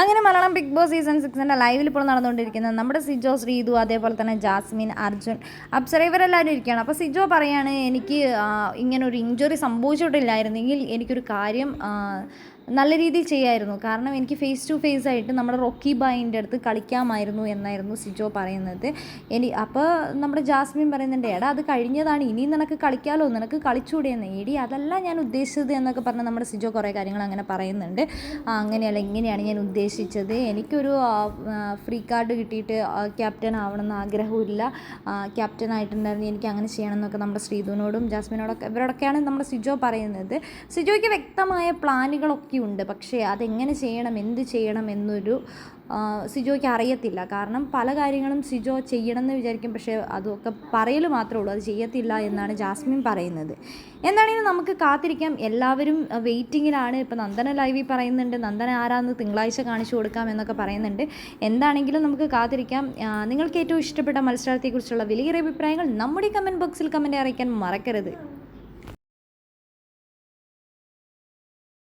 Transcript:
അങ്ങനെ Malayalam big boss season സിക്സിന്റെ ലൈവിൽ ഇപ്പോൾ നടന്നുകൊണ്ടിരിക്കുന്നത് നമ്മുടെ സിജോ ശ്രീതു അതേപോലെ തന്നെ ജാസ്മിൻ അർജുൻ അപ്സര ഇവരെല്ലാവരും ഇരിക്കുകയാണ്. അപ്പോൾ സിജോ പറയാണ് എനിക്ക് ഇങ്ങനെ ഒരു ഇഞ്ചുറി സംഭവിച്ചിട്ടില്ലായിരുന്നെങ്കിൽ എനിക്കൊരു കാര്യം നല്ല രീതിയിൽ ചെയ്യായിരുന്നു. കാരണം എനിക്ക് ഫേസ് ടു ഫേസ് ആയിട്ട് നമ്മുടെ റോക്കി ബായിന്റെ അടുത്ത് കളിക്കാമായിരുന്നു എന്നായിരുന്നു സിജോ പറയുന്നത്. എനി അപ്പോൾ നമ്മുടെ ജാസ്മിൻ പറയുന്നുണ്ട് എടാ അത് കഴിഞ്ഞതാണ്. ഇനി നിനക്ക് കളിക്കാമല്ലോ നിനക്ക് കളിച്ചുകൂടെ എന്ന്? എടി അതല്ല ഞാൻ ഉദ്ദേശിച്ചത് എന്നൊക്കെ പറഞ്ഞ് നമ്മുടെ സിജോ കുറേ കാര്യങ്ങൾ അങ്ങനെ പറയുന്നുണ്ട്. അങ്ങനെയല്ല ഇങ്ങനെയാണ് ഞാൻ ഉദ്ദേശിച്ചത്. എനിക്കൊരു ഫ്രീ കാർഡ് കിട്ടിയിട്ട് ക്യാപ്റ്റൻ ആവണമെന്ന് ആഗ്രഹമില്ല ക്യാപ്റ്റൻ ആയിട്ടുണ്ടായിരുന്നു. എനിക്ക് അങ്ങനെ ചെയ്യണം എന്നൊക്കെ നമ്മുടെ ശ്രീധുവിനോടും ജാസ്മിനോടൊക്കെ ഇവരോടൊക്കെയാണ് നമ്മുടെ സിജോ പറയുന്നത്. സിജോയ്ക്ക് വ്യക്തമായ പ്ലാനുകളൊക്കെ ഉണ്ട്. പക്ഷേ അതെങ്ങനെ ചെയ്യണം എന്ത് ചെയ്യണം എന്നൊരു സിജോയ്ക്ക് അറിയത്തില്ല. കാരണം പല കാര്യങ്ങളും സിജോ ചെയ്യണമെന്ന് വിചാരിക്കും. പക്ഷേ അതൊക്കെ പറയൽ മാത്രമേ ഉള്ളൂ. അത് ചെയ്യത്തില്ല എന്നാണ് ജാസ്മിൻ പറയുന്നത്. എന്താണെങ്കിലും നമുക്ക് കാത്തിരിക്കാം. എല്ലാവരും വെയിറ്റിങ്ങിലാണ്. ഇപ്പോൾ നന്ദന ലൈവിൽ പറയുന്നുണ്ട്. നന്ദന ആരാന്ന് തിങ്കളാഴ്ച കാണിച്ചു കൊടുക്കാം എന്നൊക്കെ പറയുന്നുണ്ട്. എന്താണെങ്കിലും നമുക്ക് കാത്തിരിക്കാം. നിങ്ങൾക്ക് ഏറ്റവും ഇഷ്ടപ്പെട്ട മത്സരത്തെക്കുറിച്ചുള്ള വലിയ അഭിപ്രായങ്ങൾ നമ്മുടെ കമന്റ് ബോക്സിൽ കമന്റ് അറിയിക്കാൻ മറക്കരുത്.